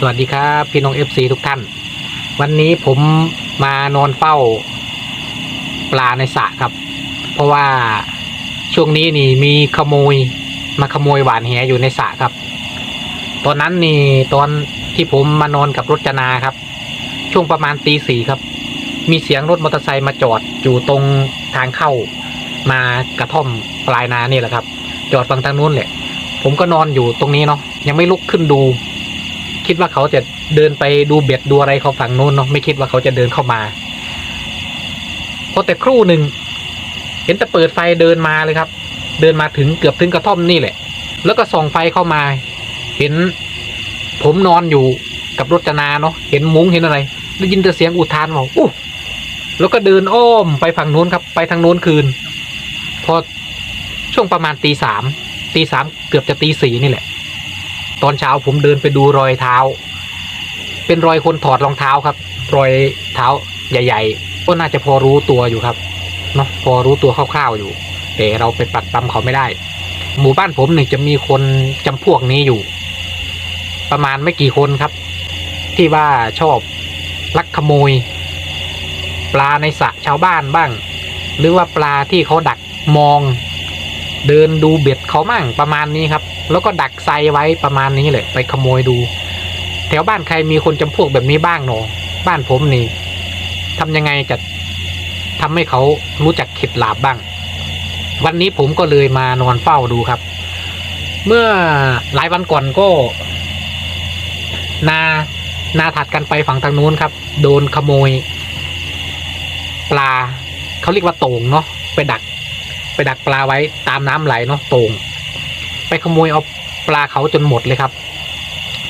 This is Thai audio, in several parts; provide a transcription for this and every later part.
สวัสดีครับพี่น้อง FC ทุกท่าน วันนี้ผมมานอนเฝ้า ปลาในสระครับ เพราะว่าช่วงนี้นี่มีขโมยมาขโมยหวานแหอยู่ในสระครับ ตอนนั้นนี่ตอนที่ผมมานอนกับรถจนาครับ ช่วงประมาณตีสี่ครับ มีเสียงรถมอเตอร์ไซค์มาจอดอยู่ตรงทางเข้ามากระท่อมปลายนานี่แหละครับ จอดฝั่งทางนู้นแหละ ผมก็นอนอยู่ตรงนี้เนาะยังไม่ลุกขึ้นดู คิดว่าเขาจะเดินไปดูเบ็ดดูอะไรเขาฝั่งนู้นเนาะไม่คิดว่าเขาจะเดินเข้ามาพอแต่ครู่หนึ่งเห็นแต่เปิดไฟเดินมาเลยครับ เดินมาถึงเกือบถึงกระท่อมนี่แหละ แล้วก็ส่องไฟเข้ามา เห็นผมนอนอยู่กับรถจนาเนาะเห็นมุ้งเห็นอะไรได้ยินแต่เสียงอุทานบอกอู้แล้วก็เดินอ้อมไปฝั่งนู้นครับ ไปทางนู้นคืน พอช่วงประมาณตีสามตีสามเกือบจะตีสี่นี่แหละ ตอนเช้าผมเดินไปดูรอยเท้า เป็นรอยคนถอดรองเท้าครับ รอยเท้าใหญ่ ๆ ก็น่าจะพอรู้ตัวอยู่ครับเนาะพอรู้ตัวคร่าวๆอยู่ แต่เราไปปักปั๊มเขาไม่ได้ หมู่บ้านผมหนึ่งจะมีคนจำพวกนี้อยู่ ประมาณไม่กี่คนครับ ที่ว่าชอบลักขโมย ปลาในสระชาวบ้านบ้าง หรือว่าปลาที่เขาดักมอง เดินดูเบ็ดเขามั่งประมาณนี้ครับ แล้วก็ดักไซไว้ประมาณนี้เลยไปขโมยดู แถวบ้านใครมีคนจำพวกแบบนี้บ้างหนอบ้านผมนี่ทำยังไงจะทำให้เขารู้จักเข็ดหลาบบ้าง วันนี้ผมก็เลยมานอนเฝ้าดูครับ เมื่อหลายวันก่อนก็ นานาถัดกันไปฝั่งทางนู้นครับ โดนขโมย ปลาเขาเรียกว่าโต่งเนาะไปดัก ไปดักปลาไว้ตามน้ำไหลเนาะโต่ง ไปขโมยเอาปลาเขาจนหมดเลยครับ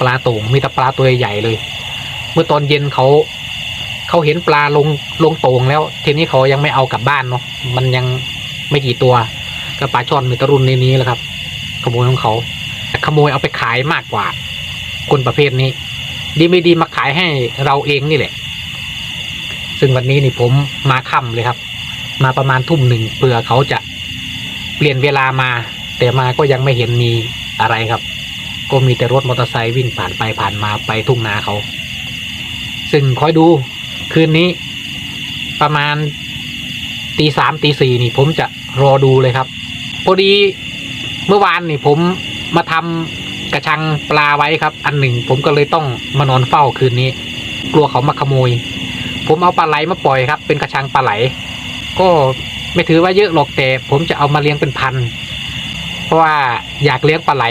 ปลาโต่งมีแต่ปลาตัวใหญ่เลย เมื่อตอนเย็นเขาเขาเห็นปลาลงลงโต่งแล้ว ทีนี้เขายังไม่เอากลับบ้านเนาะมันยังไม่กี่ตัวก็ปลาช่อนมีแตรุ่นในนี้แหละครับ ขโมยของเขาแต่ขโมยเอาไปขายมากกว่า คนประเภทนี้ ดีไม่ดีมาขายให้เราเองนี่แหละ ซึ่งวันนี้นี่ผมมาค่ำเลยครับ มาประมาณทุ่มหนึ่งเผื่อเขาจะเปลี่ยนเวลามา แต่มาก็ยังไม่เห็นมีอะไรครับ ก็มีแต่รถมอเตอร์ไซค์วิ่งผ่านไปผ่านมาไปทุ่งนาเขา ซึ่งคอยดูคืนนี้ประมาณตีสามตีสี่นี่ผมจะรอดูเลยครับ พอดีเมื่อวานนี่ผมมาทำกระชังปลาไว้ครับ อันหนึ่งผมก็เลยต้องมานอนเฝ้าคืนนี้ กลัวเขามาขโมย ผมเอาปลาไหลมาปล่อยครับ เป็นกระชังปลาไหล ก็ไม่ถือว่าเยอะหรอกแต่ผมจะเอามาเลี้ยงเป็นพัน เพราะว่าอยากเลี้ยงปลาไหล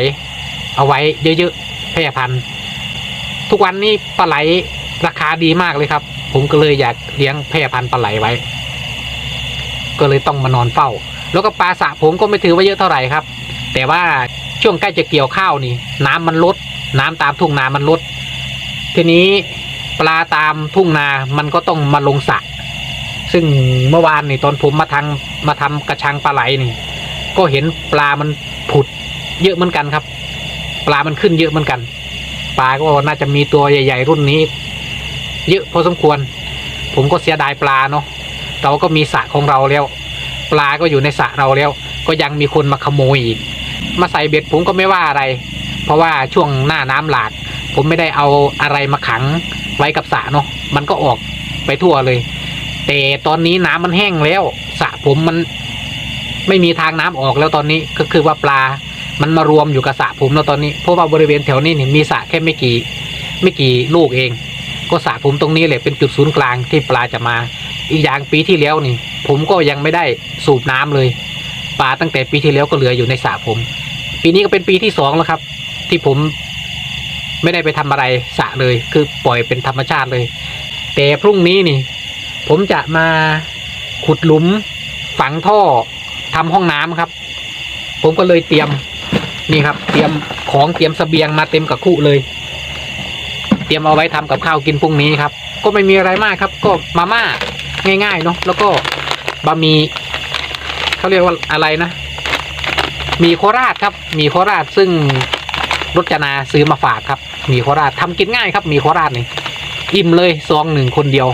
เอาไว้เยอะๆแพร่พันธุ์ทุกวันนี้ปลาไหลราคาดีมากเลยครับ ผมก็เลยอยากเลี้ยงแพร่พันธุ์ปลาไหลไว้ ก็เลยต้องมานอนเฝ้า แล้วก็ปลาสระผมก็ไม่ถือว่าเยอะเท่าไหร่ครับ แต่ว่าช่วงใกล้จะเกี่ยวข้าวนี่ น้ำมันลด น้ำตามทุ่งนามันลด ทีนี้ปลาตามทุ่งนามันก็ต้องมาลงสระซึ่งเมื่อวานนี่ตอนผมมาทางมาทำกระชังปลาไหลนี่ ก็เห็นปลามันผุดเยอะเหมือนกันครับ ปลามันขึ้นเยอะเหมือนกัน ปลาก็น่าจะมีตัวใหญ่ ๆ รุ่นนี้ เยอะพอสมควร ผมก็เสียดายปลาเนาะเราก็มีสระของเราแล้ว ปลาก็อยู่ในสระเราแล้ว ก็ยังมีคนมาขโมยอีก มาใส่เบ็ดผมก็ไม่ว่าอะไร เพราะว่าช่วงหน้าน้ำหลาก ผมไม่ได้เอาอะไรมาขังไว้กับสระเนาะมันก็ออกไปทั่วเลย แต่ตอนนี้น้ำมันแห้งแล้วสระผมมัน ไม่มีทางน้ำออกแล้วตอนนี้ก็คือว่าปลา มันมารวมอยู่กับสระผมแล้วตอนนี้เพราะว่าบริเวณแถวนี้เนี่ยมีสระแค่ไม่กี่ ไม่กี่ลูกเอง ก็สระผมตรงนี้แหละเป็นจุดศูนย์กลางที่ปลาจะมา อีกอย่างปีที่แล้วนี่ ผมก็ยังไม่ได้สูบน้ำเลย ปลาตั้งแต่ปีที่แล้วก็เหลืออยู่ในสระผม ปีนี้ก็เป็นปีที่สองแล้วครับ ที่ผมไม่ได้ไปทำอะไรสระเลย คือปล่อยเป็นธรรมชาติเลย แต่พรุ่งนี้นี่ ผมจะมาขุดหลุมฝังท่อ ทำห้องน้ำครับ ผมก็เลยเตรียมนี่ครับ เตรียมของเตรียมเสบียงมาเต็มกับคู่เลย เตรียมเอาไว้ทำกับข้าวกินพรุ่งนี้ครับ ก็ไม่มีอะไรมากครับ ก็มาม่าง่ายๆเนาะแล้วก็บะหมี่เขาเรียกว่าอะไรนะมีโคราชครับ มีโคราชซึ่งรจนาซื้อมาฝากครับ มีโคราชทำกินง่ายครับ มีโคราชนี่อิ่มเลยซองหนึ่งคนเดียว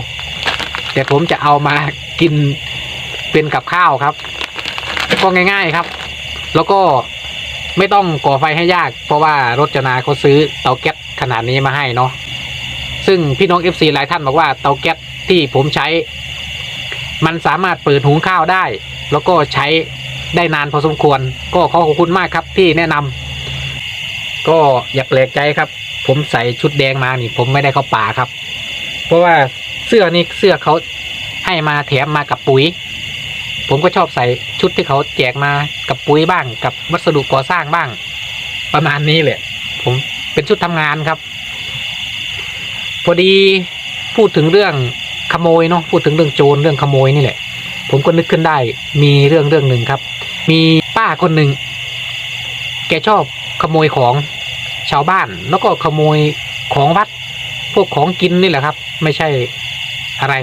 แต่ผมจะเอามากินเป็นกับข้าวครับ ก็ง่าย ๆครับ แล้วก็ไม่ต้องก่อไฟให้ยาก เพราะว่ารจนาเขาซื้อเตาแก๊สขนาดนี้มาให้เนาะซึ่งพี่น้อง FC หลายท่านบอกว่าเตาแก๊สที่ผมใช้ มันสามารถเปิดหุงข้าวได้ แล้วก็ใช้ได้นานพอสมควร ก็ขอขอบคุณมากครับที่แนะนำก็อย่าแปลกใจครับ ผมใส่ชุดแดงมานี่ ผมไม่ได้เข้าป่าครับ เพราะว่าเสื้อนี่เสื้อเขาให้มาแถมมากับปุ๋ย ผมก็ชอบใส่ชุดที่เขาแจกมากับปุ๋ยบ้าง กับวัสดุก่อสร้างบ้าง ประมาณนี้แหละผมเป็นชุดทำงานครับ พอดีพูดถึงเรื่องขโมยเนาะพูดถึงเรื่องโจรเรื่องขโมยนี่แหละ ผมก็นึกขึ้นได้มีเรื่องเรื่องหนึ่งครับ มีป้าคนหนึ่งแกชอบขโมยของชาวบ้าน แล้วก็ขโมยของวัด พวกของกินนี่แหละครับ ไม่ใช่อะไร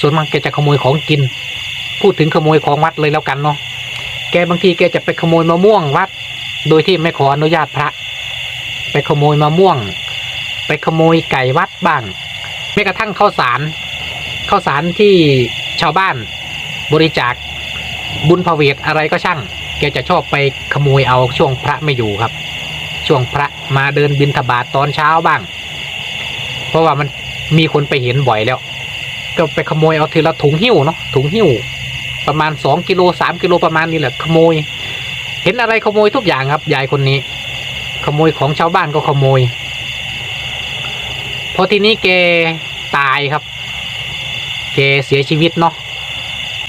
ส่วนมากแกจะขโมยของกิน พูดถึงขโมยของวัดเลยแล้วกันเนาะแกบางทีแกจะไปขโมยมะม่วงวัด โดยที่ไม่ขออนุญาตพระ ไปขโมยมะม่วง ไปขโมยไก่วัดบ้างแม้กระทั่งข้าวสารข้าวสารที่ชาวบ้านบริจาคบุญพเวทอะไรก็ช่าง แกจะชอบไปขโมยเอาช่วงพระไม่อยู่ครับ ช่วงพระมาเดินบินทบาทตอนเช้าบ้าง เพราะว่ามันมีคนไปเห็นบ่อยแล้ว ก็ไปขโมยเอาทีละถุงหิ้วเนาะถุงหิ้ว ประมาณสองกิโลสามกิโลประมาณนี้แหละขโมย เห็นอะไรขโมยทุกอย่างครับยายคนนี้ ขโมยของชาวบ้านก็ขโมย พอทีนี้แกตายครับแกเสียชีวิตเนาะ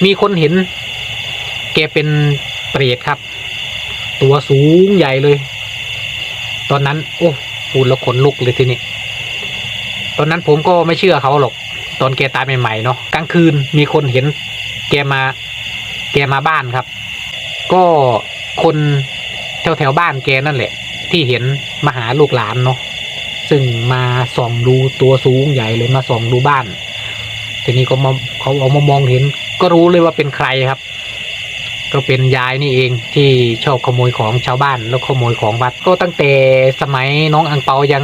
มีคนเห็นแกเป็นเปรตครับ ตัวสูงใหญ่เลย ตอนนั้น โอ้พูดแล้วขนลุกเลยทีนี้ตอนนั้นผมก็ไม่เชื่อเขาหรอก ตอนแกตายใหม่ๆเนาะกลางคืนมีคนเห็นแกมา แกมาบ้านครับ ก็คนแถวแถวบ้านแกนั่นแหละ ที่เห็นมาหาลูกหลานเนาะซึ่งมาส่องดูตัวสูงใหญ่เลยมาส่องดูบ้าน ทีนี้ก็มาเขาเอามามองเห็น ก็รู้เลยว่าเป็นใครครับ ก็เป็นยายนี่เองที่ชอบขโมยของชาวบ้านแล้วขโมยของวัด ก็ตั้งแต่สมัยน้องอังเปายัง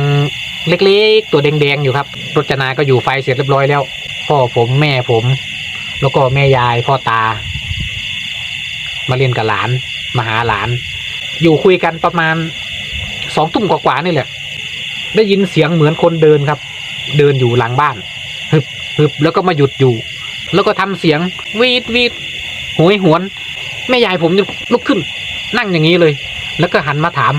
เล็กๆ ตัวแดงๆอยู่ครับรจนาก็อยู่ไฟเสร็จเรียบร้อยแล้ว พ่อผมแม่ผม แล้วก็แม่ยายพ่อตา มาเรียนกับหลาน มาหาหลาน อยู่คุยกันประมาณสองทุ่มกว่าๆนี่แหละ ได้ยินเสียงเหมือนคนเดินครับ เดินอยู่หลังบ้านฮึบฮึบแล้วก็มาหยุดอยู่ แล้วก็ทำเสียงวีดวีดโหยหวน แม่ยายผมลุกขึ้น นั่งอย่างนี้เลย แล้วก็หันมาถาม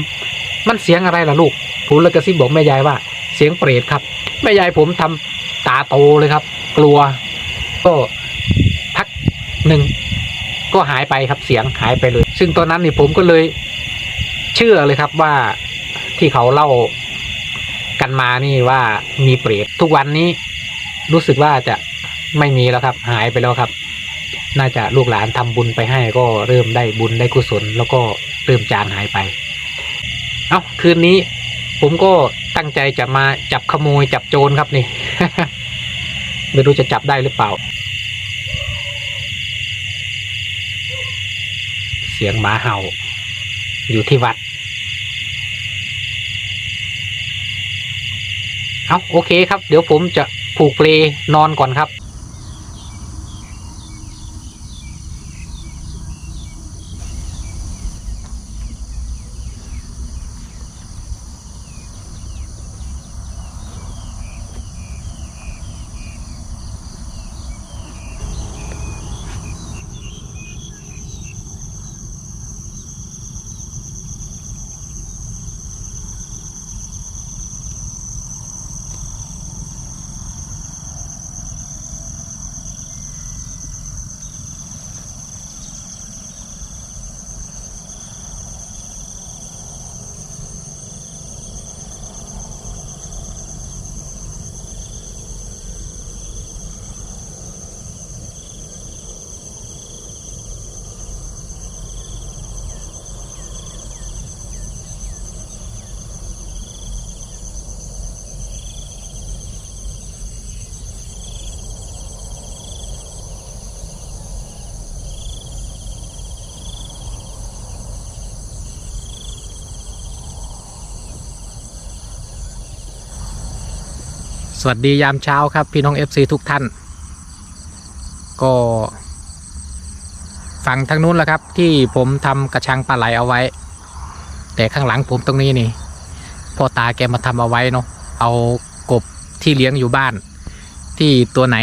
มันเสียงอะไรล่ะลูกผมเลยกระซิบบอกแม่ยายว่า เสียงเปรตครับ แม่ยายผมทำตาโตเลยครับ กลัว ก็พักหนึ่ง ก็หายไปครับเสียงหายไปเลย ซึ่งตอนนั้นนี่ผมก็เลยเชื่อเลยครับว่าที่เขาเล่ากันมานี่ว่ามีเปรตทุกวันนี้รู้สึกว่าจะไม่มีแล้วครับ หายไปแล้วครับ น่าจะลูกหลานทำบุญไปให้ก็เริ่มได้บุญได้กุศล แล้วก็เริ่มจางหายไป เอา้าคืนนี้ ผมก็ตั้งใจจะมาจับขโมยจับโจรครับนี่ ไม่รู้จะจับได้หรือเปล่า สียงหมาเห่า อยู่ที่วัด เอาโอเคครับ เดี๋ยวผมจะผูกเปลนอนก่อนครับ สวัสดียามเช้าครับ พี่น้อง FC ทุกท่าน ก็ฝั่งทางนู้นแหละครับ ที่ผมทำกระชังปลาไหลเอาไว้ แต่ข้างหลังผมตรงนี้นี่พ่อตาแกมาทำเอาไว้เนาะเอากบที่เลี้ยงอยู่บ้าน ที่ตัวไหน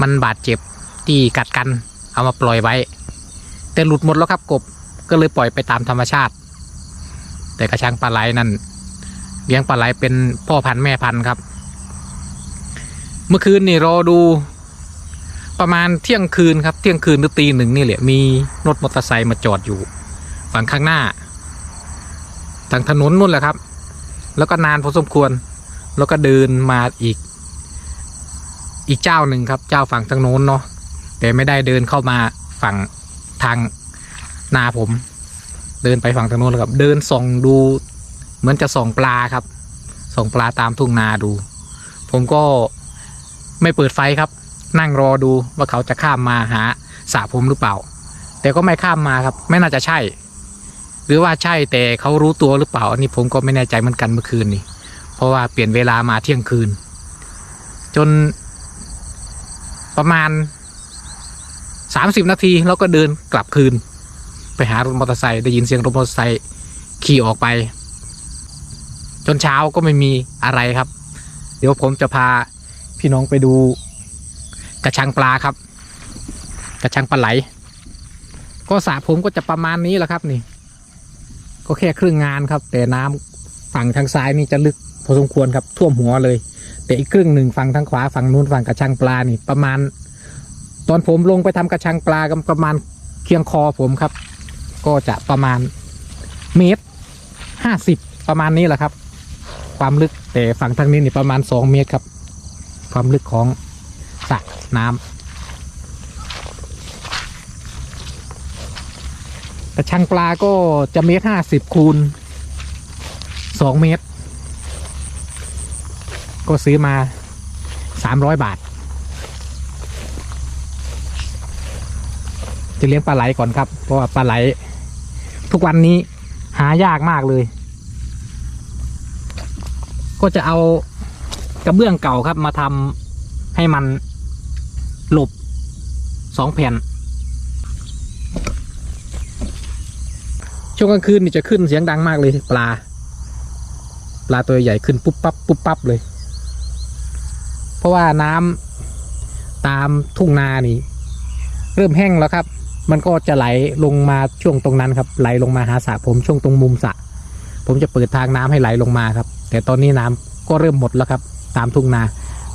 มันบาดเจ็บที่กัดกัน เอามาปล่อยไว้ แต่หลุดหมดแล้วครับกบก็เลยปล่อยไปตามธรรมชาติ แต่กระชังปลาไหลนั่นเลี้ยงปลาไหลเป็นพ่อพันธุ์แม่พันธุ์ครับ เมื่อคืนนี่รอดูประมาณเที่ยงคืนครับเที่ยงคืนหรือตีหนึ่งนี่แหละมีรถมอเตอร์ไซค์มาจอดอยู่ ฝั่งข้างหน้าทางถนนนู่นแหละครับ แล้วก็นานพอสมควร แล้วก็เดินมาอีก อีกเจ้าหนึ่งครับ เจ้าฝั่งทางโน้นเนาะแต่ไม่ได้เดินเข้ามาฝั่งทางนาผม เดินไปฝั่งทางโน้นแล้วครับ เดินส่องดูเหมือนจะส่องปลาครับส่องปลาตามทุ่งนาดู ผมก็ ไม่เปิดไฟครับ นั่งรอดูว่าเขาจะข้ามมาหาสระผมหรือเปล่า แต่ก็ไม่ข้ามมาครับ ไม่น่าจะใช่ หรือว่าใช่แต่เขารู้ตัวหรือเปล่าอันนี้ผมก็ไม่แน่ใจเหมือนกันเมื่อคืนนี้เพราะว่าเปลี่ยนเวลามาเที่ยงคืน จนประมาณสามสิบนาทีแล้วก็เดินกลับคืน ไปหารถมอเตอร์ไซค์ได้ยินเสียงรถมอเตอร์ไซค์ขี่ออกไป จนเช้าก็ไม่มีอะไรครับ เดี๋ยวผมจะพา พี่น้องไปดู กระชังปลาครับ กระชังปลาไหล ก็สระผมก็จะประมาณนี้แหละครับนี่ ก็แค่ครึ่งงานครับ แต่น้ำฝั่งทางซ้ายนี่จะลึกพอสมควรครับท่วมหัวเลย แต่อีกครึ่งหนึ่งฝั่งทางขวาฝั่งนู้นฝั่งกระชังปลานี่ประมาณ ตอนผมลงไปทำกระชังปลากันประมาณเคียงคอผมครับ ก็จะประมาณเมตรห้าสิบประมาณนี้แหละครับ ความลึกแต่ฝั่งทางนี้นี่ประมาณสองเมตรครับ ความลึกของสระน้ำกระชังปลาก็จะเมตรห้าสิบคูณสองเมตร ก็ซื้อมาสามร้อยบาท จะเลี้ยงปลาไหลก่อนครับ เพราะว่าปลาไหล ทุกวันนี้หายากมากเลย ก็จะเอา กระเบื้องเก่าครับมาทำให้มันหลบสองแผ่นช่วงกลางคืนนี่จะขึ้นเสียงดังมากเลยปลา ปลาตัวใหญ่ขึ้นปุ๊บปั๊บปุ๊บปั๊บเลย เพราะว่าน้ำตามทุ่งนานี่ เริ่มแห้งแล้วครับ มันก็จะไหลลงมาช่วงตรงนั้นครับ ไหลลงมาหาสระผมช่วงตรงมุมสระผมจะเปิดทางน้ำให้ไหลลงมาครับ แต่ตอนนี้น้ำก็เริ่มหมดแล้วครับ ตามทุ่งนา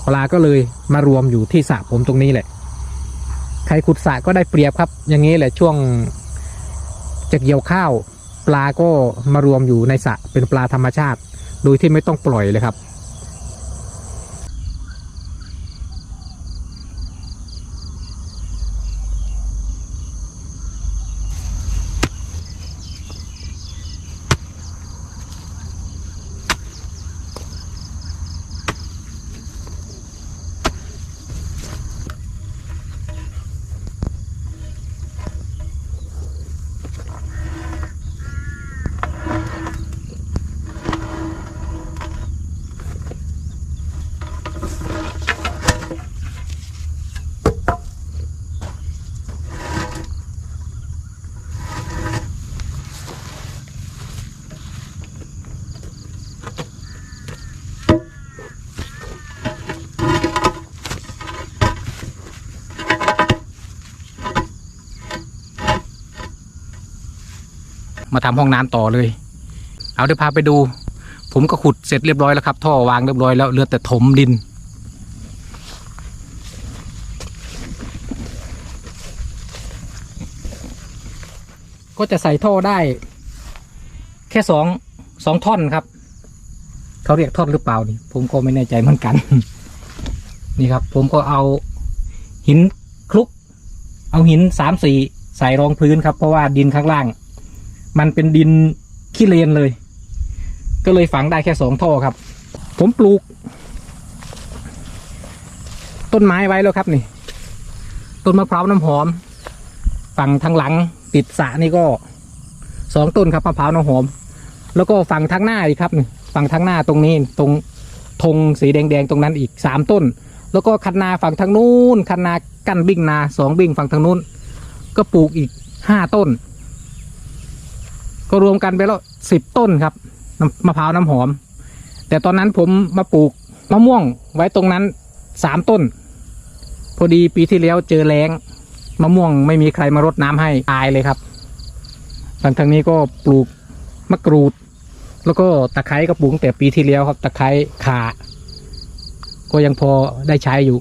ปลาก็เลยมารวมอยู่ที่สระผมตรงนี้แหละ ใครขุดสระก็ได้เปรียบครับ อย่างนี้แหละช่วงจะเกี่ยวข้าว ปลาก็มารวมอยู่ในสระเป็นปลาธรรมชาติ โดยที่ไม่ต้องปล่อยเลยครับ มาทำห้องน้ำต่อเลย เอาเดี๋ยวพาไปดู ผมก็ขุดเสร็จเรียบร้อยแล้วครับ ท่อวางเรียบร้อยแล้วเหลือแต่ถมดินก็จะใส่ท่อได้ แค่สองสองท่อนครับ เขาเรียกท่อนหรือเปล่านี่ ผมก็ไม่แน่ใจเหมือนกัน นี่ครับ ผมก็เอาหินคลุก เอาหินสามสี่ใส่รองพื้นครับ เพราะว่าดินข้างล่าง มันเป็นดินขี้เลนเลย ก็เลยฝังได้แค่สองท่อครับ ผมปลูก ต้นไม้ไว้แล้วครับนี่ ต้นมะพร้าวน้ำหอม ฝั่งทางหลังติดสะนี่ก็สองต้นครับมะพร้าวน้ำหอม แล้วก็ฝั่งทางหน้าอีกครับนี่ฝั่งทางหน้าตรงนี้ตรงธงสีแดงๆตรงนั้นอีกสามต้น แล้วก็คันนาฝั่งทางนู้นคันนากั้นบิ่งนาสองบิ่งฝั่งทางนู้น ก็ปลูกอีกห้าต้น ก็รวมกันไปแล้วสิบต้นครับมะพร้าวน้ำหอม แต่ตอนนั้นผมมาปลูกมะม่วงไว้ตรงนั้นสามต้น พอดีปีที่แล้วเจอแล้งมะม่วงไม่มีใครมารดน้ำให้ตายเลยครับ หลังทางนี้ก็ปลูกมะกรูด แล้วก็ตะไคร้ก็ปลูกตั้งแต่ปีที่แล้วครับ ตะไคร้ข่าก็ยังพอได้ใช้อยู่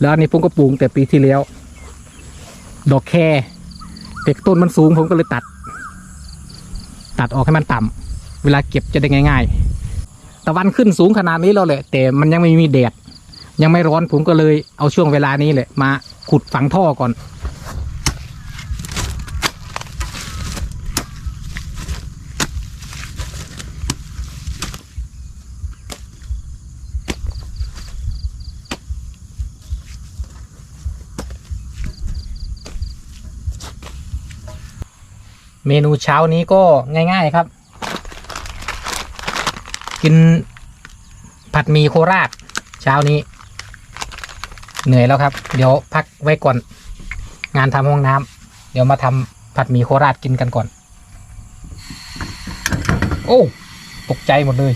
แล้วอันนี้ผมก็ปลูกแต่ปีที่แล้ว ดอกแคแต่ต้นมันสูงผมก็เลยตัด ตัดออกให้มันต่ำเวลาเก็บจะได้ง่าย ๆ ตะวันขึ้นสูงขนาดนี้แล้วแหละ แต่มันยังไม่มีแดดยังไม่ร้อนผมก็เลยเอาช่วงเวลานี้แหละมาขุดฝังท่อก่อน เมนูเช้านี้ก็ง่าย ๆครับ กินผัดหมี่โคราช เช้านี้ เหนื่อยแล้วครับ เดี๋ยวพักไว้ก่อน งานทำห้องน้ำเดี๋ยวมาทำผัดหมี่โคราชกินกันก่อน โอ้ ตกใจหมดเลย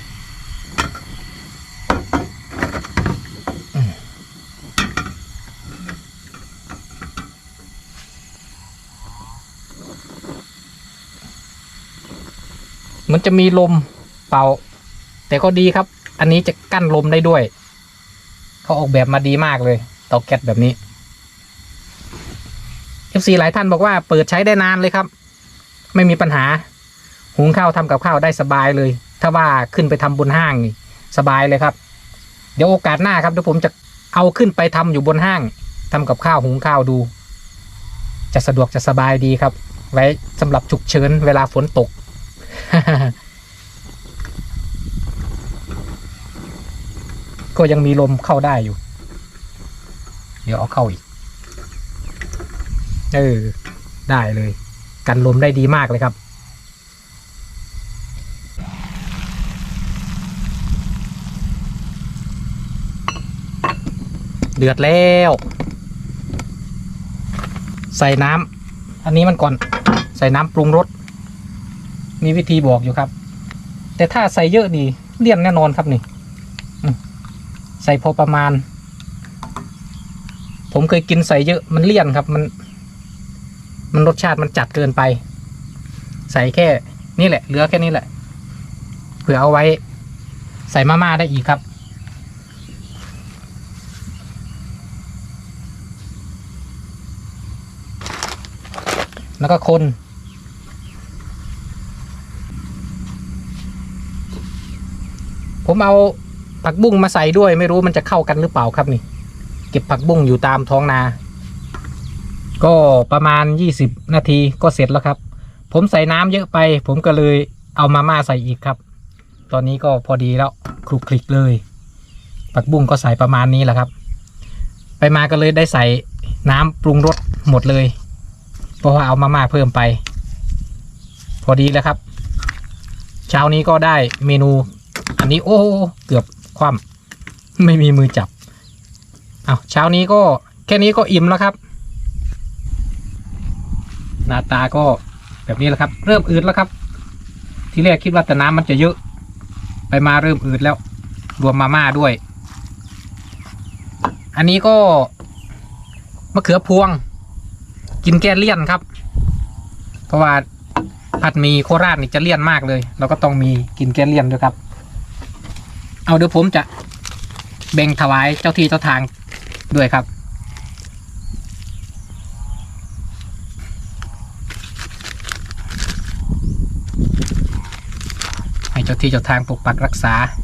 อืมมัน จะมีลมเป่า แต่ก็ดีครับ อันนี้จะกั้นลมได้ด้วย เขาออกแบบมาดีมากเลย เตาแก๊สแบบนี้ FC หลายท่านบอกว่าเปิดใช้ได้นานเลยครับ ไม่มีปัญหา หุงข้าวทำกับข้าวได้สบายเลย ถ้าว่าขึ้นไปทำบนห้างนี่สบายเลยครับ เดี๋ยวโอกาสหน้าครับเดี๋ยวผมจะเอาขึ้นไปทำอยู่บนห้างทำกับข้าวหุงข้าวดู จะสะดวกจะสบายดีครับ ไว้สำหรับฉุกเฉินเวลาฝนตก ก็ยังมีลมเข้าได้อยู่ เดี๋ยวเอาเข้าอีก เออ ได้เลย กันลมได้ดีมากเลยครับ เดือดแล้ว ใส่น้ำ อันนี้มันก่อน ใส่น้ำปรุงรส มีวิธีบอกอยู่ครับ แต่ถ้าใส่เยอะดีเลี่ยนแน่นอนครับนี่ใส่พอประมาณ ผมเคยกินใส่เยอะมันเลี่ยนครับมัน มันรสชาติมันจัดเกินไป ใส่แค่นี่แหละเหลือแค่นี้แหละเผื่อเอาไว้ ใส่มาม่าได้อีกครับแล้วก็คน ผมเอาผักบุ้งมาใส่ด้วย ไม่รู้มันจะเข้ากันหรือเปล่าครับนี่ เก็บผักบุ้งอยู่ตามท้องนา ก็ประมาณยี่สิบนาทีก็เสร็จแล้วครับ ผมใส่น้ำเยอะไป ผมก็เลยเอามาม่าใส่อีกครับ ตอนนี้ก็พอดีแล้วคลุกคลิกเลย ผักบุ้งก็ใส่ประมาณนี้แหละครับ ไปมาก็เลยได้ใส่น้ำปรุงรสหมดเลย เพราะว่าเอามาม่าเพิ่มไป พอดีแล้วครับ เช้านี้ก็ได้เมนู อันนี้โอ้เกือบคว่ำไม่มีมือจับเอาเช้านี้ก็แค่นี้ก็อิ่มแล้วครับ หน้าตาก็แบบนี้แหละครับ เริ่มอืดแล้วครับ ที่แรกคิดว่าแต่น้ำมันจะเยอะ ไปมาเริ่มอืดแล้ว รวมมาม่าด้วย อันนี้ก็มะเขือพวง กินแก้เลี่ยนครับ เพราะว่าผัดมีโคราชนี่จะเลี่ยนมากเลย เราก็ต้องมีกินแก้เลี่ยนด้วยครับ เอาเดี๋ยวผมจะแบ่งถวายเจ้าที่เจ้าทางด้วยครับ ให้เจ้าที่เจ้าทางปกปักรักษาเอา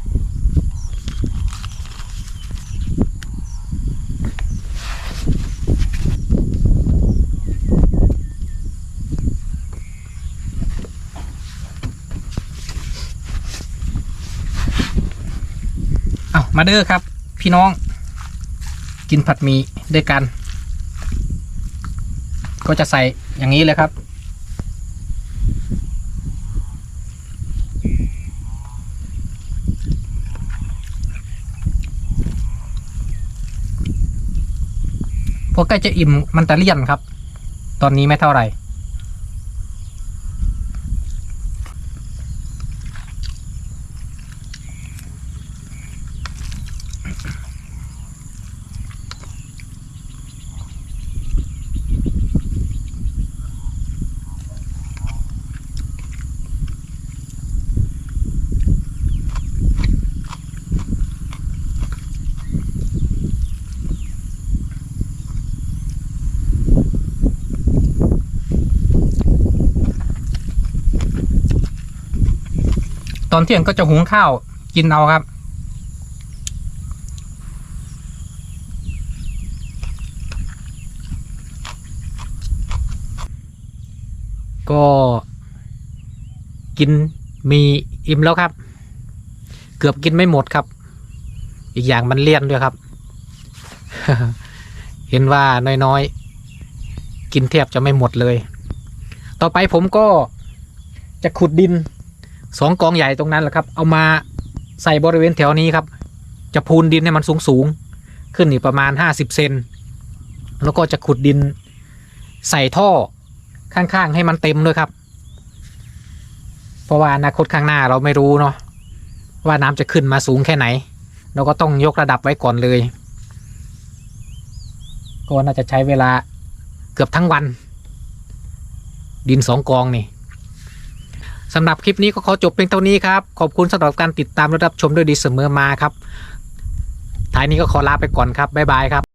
มาเด้อครับ พี่น้อง กินผัดหมี่ด้วยกัน ก็จะใส่อย่างนี้เลยครับ พอใกล้จะอิ่มมันจะเลี่ยนครับ ตอนนี้ไม่เท่าไหร่ ตอนเที่ยงก็จะหุงข้าวกินเอาครับ ก็กินมีอิ่มแล้วครับ เกือบกินไม่หมดครับ อีกอย่างมันเลี่ยนด้วยครับ เห็นว่าน้อยๆ กินแทบจะไม่หมดเลย ต่อไปผมก็จะขุดดิน สองกองใหญ่ตรงนั้นแหละครับ เอามาใส่บริเวณแถวนี้ครับ จะพูนดินให้มันสูงสูงขึ้นอีกประมาณห้าสิบเซนแล้วก็จะขุดดินใส่ท่อข้างๆให้มันเต็มด้วยครับ เพราะว่าอนาคตข้างหน้าเราไม่รู้เนาะว่าน้ำจะขึ้นมาสูงแค่ไหน เราก็ต้องยกระดับไว้ก่อนเลย ก็น่าจะใช้เวลาเกือบทั้งวัน ดินสองกองนี่ สำหรับคลิปนี้ก็ขอจบเพียงเท่านี้ครับ ขอบคุณสำหรับการติดตามและรับชมด้วยดีเสมอมาครับท้ายนี้ก็ขอลาไปก่อนครับบ๊ายบายครับ